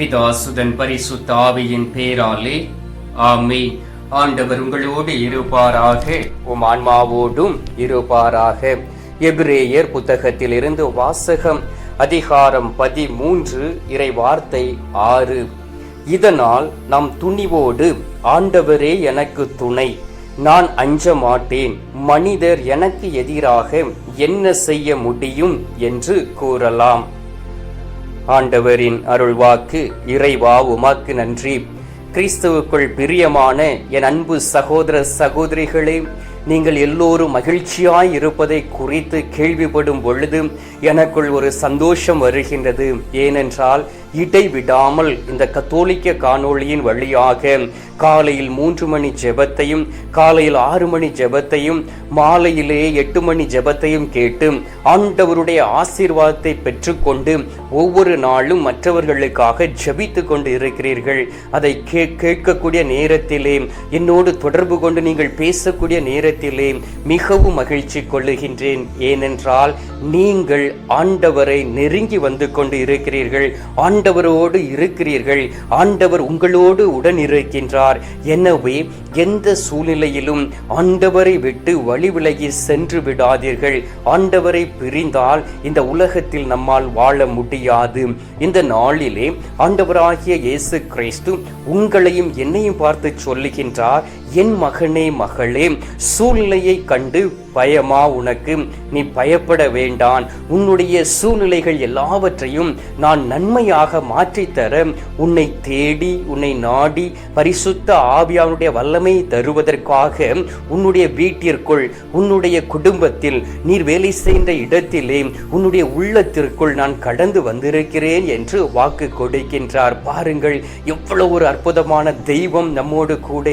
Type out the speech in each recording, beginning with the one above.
பிதாசுதன் பரிசுத்த ஆவியின் பேராலே. ஆமே ஆண்டவர் உங்களோடு இருப்பாராக. உம் ஆன்மாவோடும் இருப்பாராக. எபிரேயர் புத்தகத்திலிருந்து வாசகம் அதிகாரம் பதிமூன்று இறை வார்த்தை ஆறு. இதனால் நம் துணிவோடு ஆண்டவரே எனக்கு துணை நான் அஞ்ச மாட்டேன் மனிதர் எனக்கு எதிராக என்ன செய்ய முடியும்? என்று கூறலாம். ஆண்டவரின் அருள்வாக்கு இறைவா உமாக்கு நன்றி. கிறிஸ்துவுக்குள் பிரியமான என் அன்பு சகோதர சகோதரிகளே நீங்கள் எல்லோரும் மகிழ்ச்சியாய் இருப்பதை குறித்து கேள்விப்படும் பொழுது எனக்குள் ஒரு சந்தோஷம் வருகின்றது. ஏனென்றால் இடைவிடாமல் இந்த கத்தோலிக்க காணொளியின் வழியாக காலையில் மூன்று மணி ஜெபத்தையும் காலையில் ஆறு மணி ஜெபத்தையும் மாலையிலே எட்டு மணி ஜெபத்தையும் கேட்டு ஆண்டவருடைய ஆசீர்வாதத்தை பெற்றுக்கொண்டு ஒவ்வொரு நாளும் மற்றவர்களுக்காக ஜெபித்து கொண்டு இருக்கிறீர்கள் அதை கே கேட்கக்கூடிய நேரத்திலே என்னோடு தொடர்பு கொண்டு நீங்கள் பேசக்கூடிய நேரத்திலே மிகவும் மகிழ்ச்சி கொள்ளுகின்றேன். ஏனென்றால் நீங்கள் ஆண்டவரை நெருங்கி வந்து கொண்டு இருக்கிறீர்கள். ஆண்டவரோடு இருக்கிறீர்கள். ஆண்டவர் உங்களோடு உடன் இருக்கின்றார் எனவே எந்த சூழ்நிலையிலும் ஆண்டவரை விட்டு வழி விலகி சென்று விடாதீர்கள். ஆண்டவரை பிரிந்தால் இந்த உலகத்தில் நம்மால் வாழ முடியாது. இந்த நாளிலே ஆண்டவராகிய இயேசு கிறிஸ்து உங்களையும் என்னையும் பார்த்து சொல்லுகின்றார். என் மகனே மகளே சூழ்நிலையை கண்டு பயமா உனக்கு? நீ பயப்பட வேண்டான். உன்னுடைய சூழ்நிலைகள் எல்லாவற்றையும் நான் நன்மையாக மாற்றித்தர உன்னை தேடி உன்னை நாடி பரிசுத்த ஆவியானுடைய வல்லமை தருவதற்காக உன்னுடைய வீட்டிற்குள் உன்னுடைய குடும்பத்தில் நீர் வேலை செய்கின்ற இடத்திலே உன்னுடைய உள்ளத்திற்குள் நான் கடந்து வந்திருக்கிறேன் என்று வாக்கு கொடுக்கின்றார். பாருங்கள் எவ்வளவு ஒரு அற்புதமான தெய்வம் நம்மோடு கூட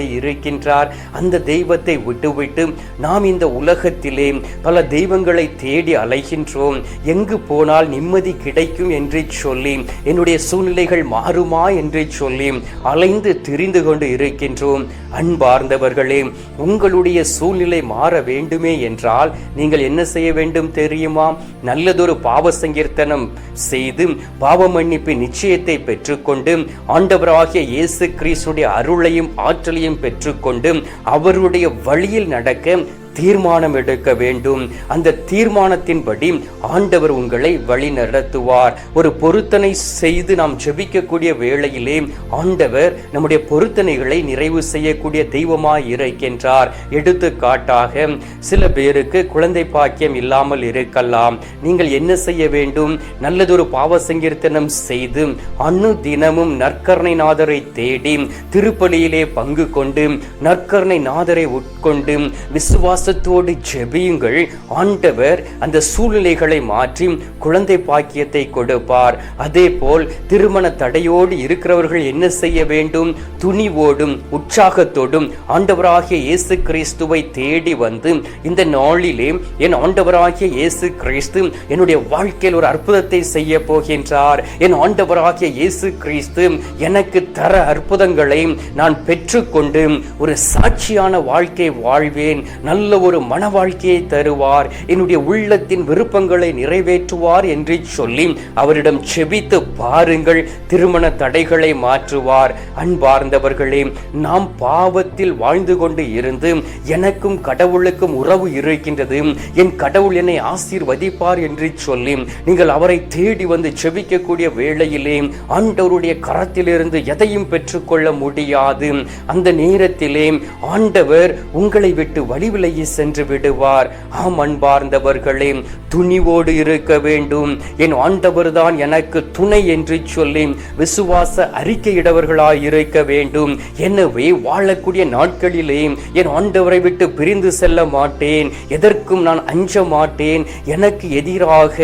இருக்கின்றார் அந்த தெய்வத்தை விட்டுவிட்டு நாம் இந்த உலகத்திலே பல தெய்வங்களை தேடி அலைகின்றோம். எங்கு போனால் நிம்மதி கிடைக்கும் என்று சொல்லி என்னுடைய சூழ்நிலைகள் மாறுமா என்று சொல்லி அலைந்து திரிந்து கொண்டு இருக்கின்றோம். அன்பார்ந்தவர்களே உங்களுடைய சூழ்நிலை மாற வேண்டுமே என்றால் நீங்கள் என்ன செய்ய வேண்டும் தெரியுமா? நல்லதொரு பாவ சங்கீர்த்தனம் செய்து பாவ மன்னிப்பு நிச்சயத்தை பெற்றுக்கொண்டு ஆண்டவராகிய இயேசு கிறிஸ்துடைய அருளையும் ஆற்றலையும் பெற்றுக்கொண்டு அவருடைய வழியில் நடக்க தீர்மானம் எடுக்க வேண்டும். அந்த தீர்மானத்தின்படி ஆண்டவர் உங்களை வழி நடத்துவார். ஒரு பொருத்தனை செய்து நாம் செபிக்கக்கூடிய வேளையிலே ஆண்டவர் நம்முடைய பொருத்தனைகளை நிறைவு செய்யக்கூடிய தெய்வமாய் இருக்கின்றார். எடுத்துக்காட்டாக சில பேருக்கு குழந்தை பாக்கியம் இல்லாமல் இருக்கலாம். நீங்கள் என்ன செய்ய வேண்டும்? நல்லதொரு பாவ சங்கீர்த்தனம் செய்து அன்னு தினமும் நற்கரணை நாதரை தேடி திருப்பலியிலே பங்கு கொண்டு நற்கரணை நாதரை உட்கொண்டு விசுவாச விசுவாசத்தோடு ஜெபியுங்கள். ஆண்டவர் அந்த சூழ்நிலைகளை மாற்றி குழந்தை பாக்கியத்தை கொடுப்பார். அதே போல் திருமண தடையோடு இருக்கிறவர்கள் என்ன செய்ய வேண்டும்? துணிவோடும் உற்சாகத்தோடும் ஆண்டவராகிய இயேசு கிறிஸ்துவை தேடி வந்து இந்த நாளிலே என் ஆண்டவராகிய இயேசு கிறிஸ்து என்னுடைய வாழ்க்கையில் ஒரு அற்புதத்தை செய்ய போகின்றார். என் ஆண்டவராகிய இயேசு கிறிஸ்து எனக்கு தர அற்புதங்களை நான் பெற்று பெற்றுக்கொண்டு ஒரு சாட்சியான வாழ்க்கை வாழ்வேன். நல்ல ஒரு மன வாழ்க்கையை தருவார். என்னுடைய உள்ளத்தின் விருப்பங்களை நிறைவேற்றுவார் என்று சொல்லி அவரிடம் செபித்து பாருங்கள். திருமண தடைகளை மாற்றுவார். அன்பார்ந்தவர்களே நாம் பாவத்தில் வாழ்ந்து கொண்டு இருந்து எனக்கும் கடவுளுக்கும் உறவு இருக்கின்றது. என் கடவுள் என்னை ஆசீர்வதிப்பார் என்று சொல்லி நீங்கள் அவரை தேடி வந்து செபிக்கக்கூடிய வேளையிலே ஆண்டவருடைய கரத்திலிருந்து எதையும் பெற்றுக்கொள்ள முடியாது. அந்த நேரத்திலே ஆண்டவர் உங்களை விட்டு வழிவிலையே சென்று விடுவார். ஆம் அன்பார்ந்தவர்களே துணிவோடு இருக்க வேண்டும். என் ஆண்டவர் தான் எனக்கு துணை என்று சொல்லி விசுவாச அறிக்கையிடவர்களாய் இருக்க வேண்டும். எனவே வாழக்கூடிய நாட்களிலே என் ஆண்டவரை விட்டு பிரிந்து செல்ல மாட்டேன். எதற்கும் நான் அஞ்ச மாட்டேன். எனக்கு எதிராக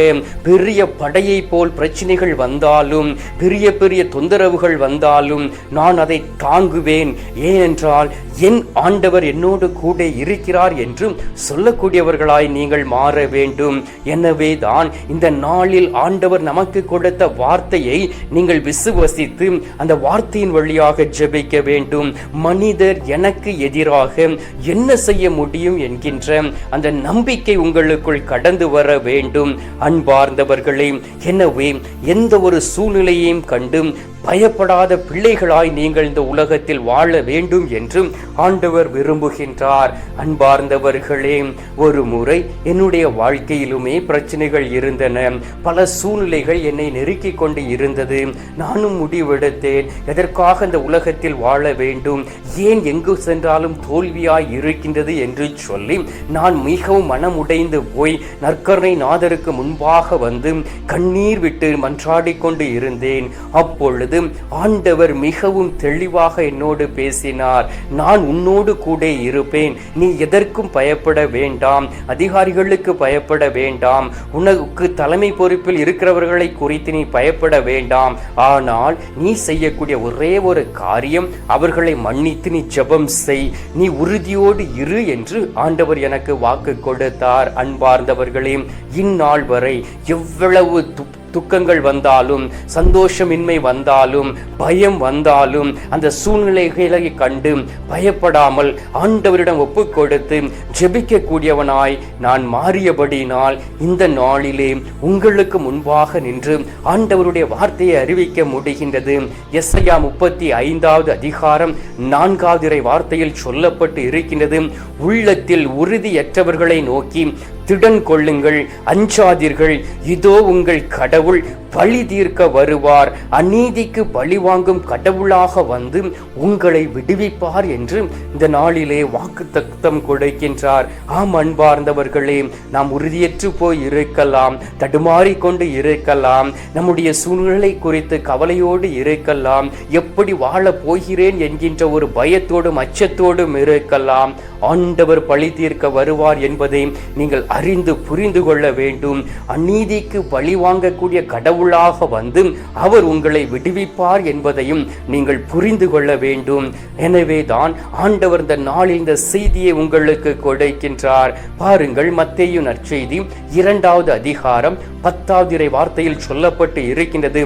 பெரிய படையை போல் பிரச்சனைகள் வந்தாலும் பெரிய பெரிய தொந்தரவுகள் வந்தாலும் நான் அதை தாங்குவேன். ஏனென்றால் என் ஆண்டவர் என்னோடு கூட இருக்கிறார் என்றும் சொல்லக்கூடியவர்களாய் நீங்கள் மாற வேண்டும். எனவே தான் இந்த நாளில் ஆண்டவர் நமக்கு கொடுத்த வார்த்தையை நீங்கள் விசுவசித்து அந்த வார்த்தையின் வழியாக ஜெபிக்க வேண்டும். மனிதர் எனக்கு எதிராக என்ன செய்ய முடியும் என்கின்ற அந்த நம்பிக்கை உங்களுக்குள் கடந்து வர வேண்டும். அன்பார்ந்தவர்களே எனவே எந்த ஒரு சூழ்நிலையையும் கண்டு பயப்படாத பிள்ளைகளாய் நீங்கள் இந்த உலகத்தில் வாழ வேண்டும் என்றும் ஆண்டவர் விரும்புகின்றார். அன்பார்ந்தவர்களே ஒரு முறை என்னுடைய வாழ்க்கையிலுமே பிரச்சனைகள் இருந்தன. பல சூழ்நிலைகள் என்னை நெருக்கிக் கொண்டு இருந்தது. நானும் முடிவெடுத்தேன். எதற்காக இந்த உலகத்தில் வாழ வேண்டும்? ஏன் எங்கு சென்றாலும் தோல்வியாய் இருக்கின்றது என்று சொல்லி நான் மிகவும் மனமுடைந்து போய் நற்கருணை நாதருக்கு முன்பாக வந்து கண்ணீர் விட்டு மன்றாடி கொண்டு இருந்தேன். அப்பொழுது ஆண்டவர் மிகவும் தெளிவாக என்னோடு பேசினார். நான் உன்னோடு கூட இருப்பேன். நீ எதற்கும் பயப்பட வேண்டாம். அதிகாரிகளுக்கு பயப்பட வேண்டாம். உனக்கு தலைமை பொறுப்பில் இருக்கிறவர்களை குறித்து நீ பயப்பட வேண்டாம். ஆனால் நீ செய்யக்கூடிய ஒரே ஒரு காரியம் அவர்களை மன்னித்து நீ ஜெபம் செய். நீ உறுதியோடு இரு என்று ஆண்டவர் எனக்கு வாக்கு கொடுத்தார். அன்பார்ந்தவர்களே இந்நாள் வரை எவ்வளவு துப் துக்கங்கள் வந்தாலும் சந்தோஷமின்மை வந்தாலும் பயம் வந்தாலும் அந்த சூழ்நிலைகளை கண்டு பயப்படாமல் ஆண்டவரிடம் ஒப்பு கொடுத்து ஜெபிக்கக்கூடியவனாய் நான் மாறியபடினால் இந்த நாளிலே உங்களுக்கு முன்பாக நின்று ஆண்டவருடைய வார்த்தையை அறிவிக்க முடிகின்றது. எஸ்ஐயா முப்பத்தி ஐந்தாவது அதிகாரம் நான்காவது வார்த்தையில் சொல்லப்பட்டு இருக்கின்றது. உள்ளத்தில் உறுதியற்றவர்களை நோக்கி திடன் கொள்ளுங்கள் அஞ்சாதீர்கள். இதோ உங்கள் கடவுள் பழி தீர்க்க வருவார். அநீதிக்கு பழி வாங்கும் கடவுளாக வந்து உங்களை விடுவிப்பார் என்று இந்த நாளிலே வாக்கு தத்தம் கொடுக்கின்றார். ஆம் அன்பார்ந்தவர்களே நாம் உறுதியற்று போய் இருக்கலாம் தடுமாறி கொண்டு இருக்கலாம் நம்முடைய சூழ்நிலை குறித்து கவலையோடு இருக்கலாம் எப்படி வாழப் போகிறேன் என்கின்ற ஒரு பயத்தோடும் அச்சத்தோடும் இருக்கலாம். ஆண்டவர் பழி தீர்க்க வருவார் என்பதை நீங்கள் அறிந்து புரிந்து கொள்ள வேண்டும். அநீதிக்கு பழி வாங்கக்கூடிய கடவுள் கடவுளாக வந்து அவர் உங்களை விடுவிப்பார் என்பதையும் நீங்கள் புரிந்து கொள்ள வேண்டும். எனவே தான் ஆண்டவர் இந்த நாளில் இந்த செய்தியை உங்களுக்கு கொடுக்கின்றார். பாருங்கள் மத்தேயு நற்செய்தி இரண்டாவது அதிகாரம் பத்தாவது இறை வார்த்தையில் சொல்லப்பட்டு இருக்கின்றது.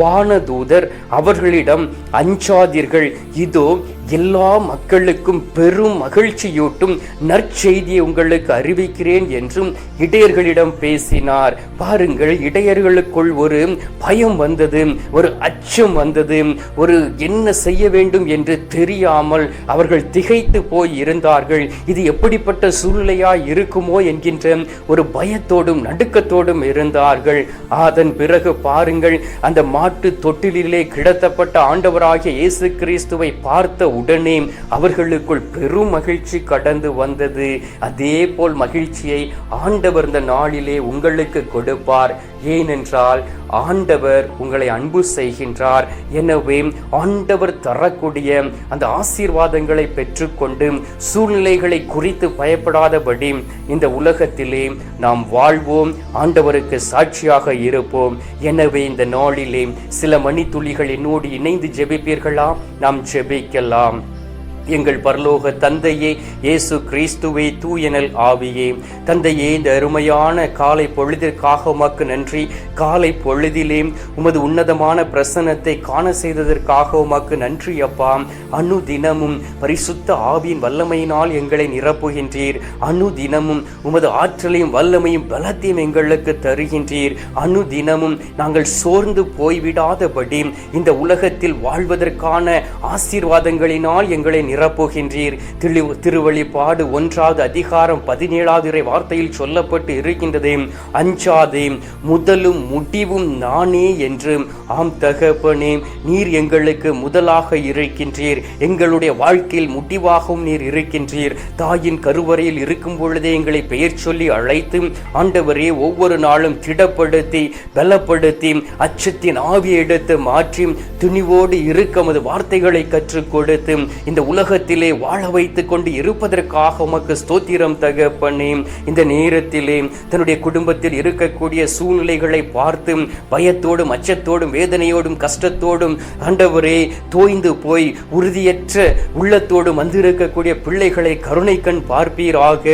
வானதூதர் அவர்களிடம் அஞ்சாதீர்கள் இதோ எல்லா மக்களுக்கும் பெரும் மகிழ்ச்சியூட்டும் நற்செய்தியை உங்களுக்கு அறிவிக்கிறேன் என்றும் இடையர்களிடம் பேசினார். பாருங்கள் இடையர்களுக்குள் ஒரு பயம் வந்தது ஒரு அச்சம் வந்தது ஒரு என்ன செய்ய வேண்டும் என்று தெரியாமல் அவர்கள் திகைத்து போய் இருந்தார்கள். இது எப்படிப்பட்ட சூழ்நிலையா இருக்குமோ என்கின்ற ஒரு பயத்தோடும் நடுக்கத்தோடும் இருந்தார்கள். அதன் பிறகு பாருங்கள் அந்த மாட்டு தொட்டிலே கிடத்தப்பட்ட ஆண்டவராகிய இயேசு கிறிஸ்துவை பார்த்த உடனே அவர்களுக்குள் பெரும் மகிழ்ச்சி கடந்து வந்தது. அதே போல் மகிழ்ச்சியை ஆண்டவர் இந்த நாளிலே உங்களுக்கு கொடுப்பார். ஏனென்றால் ஆண்டவர் உங்களை அன்பு செய்கின்றார். எனவே ஆண்டவர் தரக்கூடிய அந்த ஆசீர்வாதங்களை பெற்றுக்கொண்டு சூழ்நிலைகளை குறித்து பயப்படாதபடி இந்த உலகத்திலே நாம் வாழ்வோம். ஆண்டவருக்கு சாட்சியாக இருப்போம். எனவே இந்த நாளிலே சில மணித்துளிகள் என்னோடு இணைந்து ஜெபிப்பீர்களா? நாம் ஜெபிக்கலாம். um, எங்கள் பரலோக தந்தையே இயேசு கிறிஸ்துவே தூயனல் ஆவியே. தந்தையே இந்த அருமையான காலை பொழுதிற்காக உமக்கு நன்றி. காலை பொழுதிலே உமது உன்னதமான பிரசன்னத்தை காண செய்ததற்காக உமக்கு நன்றி அப்பா. அணு தினமும் பரிசுத்த ஆவியின் வல்லமையினால் எங்களை நிரப்புகின்றீர். அணு தினமும் உமது ஆற்றலையும் வல்லமையும் பலத்தையும் எங்களுக்கு தருகின்றீர். அணு தினமும் நாங்கள் சோர்ந்து போய்விடாதபடி இந்த உலகத்தில் வாழ்வதற்கான ஆசீர்வாதங்களினால் எங்களை நிரப்புகின்றீர். திரு திருவழிப்பாடு ஒன்றாவது அதிகாரம் பதினேழாவது இறை வார்த்தையில் சொல்லப்பட்டு இருக்கின்றதே. அஞ்சாதே முதலும் முடிவும் நானே என்று. ஆம் தகப்பனே நீர் எங்களுக்கு முதலாக இருக்கின்றீர். எங்களுடைய வாழ்க்கையில் முடிவாகவும் நீர் இருக்கின்றீர். தாயின் கருவறையில் இருக்கும் பொழுதே எங்களை பெயர் சொல்லி அழைத்து ஆண்டவரே ஒவ்வொரு நாளும் திடப்படுத்தி பலப்படுத்தி அச்சத்தின் ஆவியை எடுத்து மாற்றி துணிவோடு இருக்க மது வார்த்தைகளை கற்றுக் கொடுத்து இந்த உலக உலகத்திலே வாழ வைத்து கொண்டு இருப்பதற்காக உமக்கு ஸ்தோத்திரம் தகப்பனே இந்த நேரத்திலே தன்னுடைய குடும்பத்தில் இருக்கக்கூடிய சூழ்நிலைகளை பார்த்து பயத்தோடும் அச்சத்தோடும் வேதனையோடும் கஷ்டத்தோடும் ஆண்டவரே தோய்ந்து போய் உறுதியற்ற உள்ளத்தோடும் வந்திருக்கக்கூடிய பிள்ளைகளை கருணை கண் பார்ப்பீராக.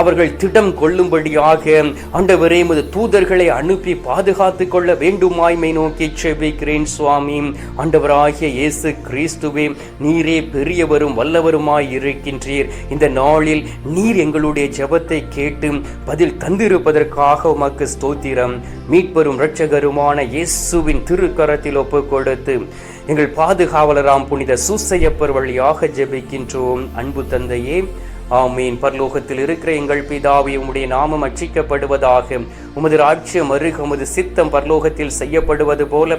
அவர்கள் திடம் கொள்ளும்படியாக ஆண்டவரே எமது தூதர்களை அனுப்பி பாதுகாத்து கொள்ள வேண்டுமாய்மை நோக்கி செபிக்கிறேன் சுவாமி. ஆண்டவராகிய இயேசு கிறிஸ்துவே நீரே பெரியவரும் வல்லவருமாய் இருக்கின்றீர். இந்த நாளில் நீர் எங்களுடைய ஜெபத்தை கேட்டு பதில் தந்திருப்பதற்காக உமக்கு ஸ்தோத்திரம். மீட்பெரும் இரட்சகருமான இயேசுவின் திருக்கரத்தில் ஒப்பு கொடுத்து எங்கள் பாதுகாவலராம் புனித சூசையப்பர் வழியாக ஜெபிக்கின்றோம். அன்பு தந்தையே ஆமீன். பரலோகத்தில் இருக்கிற எங்கள் பிதாவை உம்முடைய நாமம் அச்சிக்கப்படுவதாக உமது ராஜ்யம் அருக உமது சித்தம் பரலோகத்தில் செய்யப்படுவது போல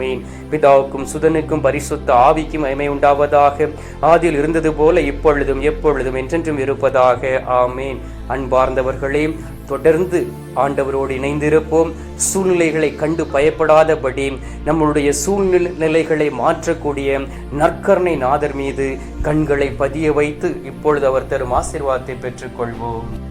ஆமீன். பிதாவுக்கும் சுதனுக்கும் பரிசுத்த ஆவிக்கும் மகிமை உண்டாவதாக. ஆதியில் இருந்தது போல இப்பொழுதும் எப்பொழுதும் என்றென்றும் இருப்பதாக. ஆமீன். அன்பார்ந்தவர்களே தொடர்ந்து ஆண்டவரோடு இணைந்திருப்போம். சூழ்நிலைகளை கண்டு பயப்படாதபடி நம்மளுடைய சூழ்நிலைகளை மாற்றக்கூடிய நற்கரணை நாதர் மீது கண்களை பதிய வைத்து இப்பொழுது அவர் தரும் ஆசீர்வாதத்தை பெற்றுக்கொள்வோம்.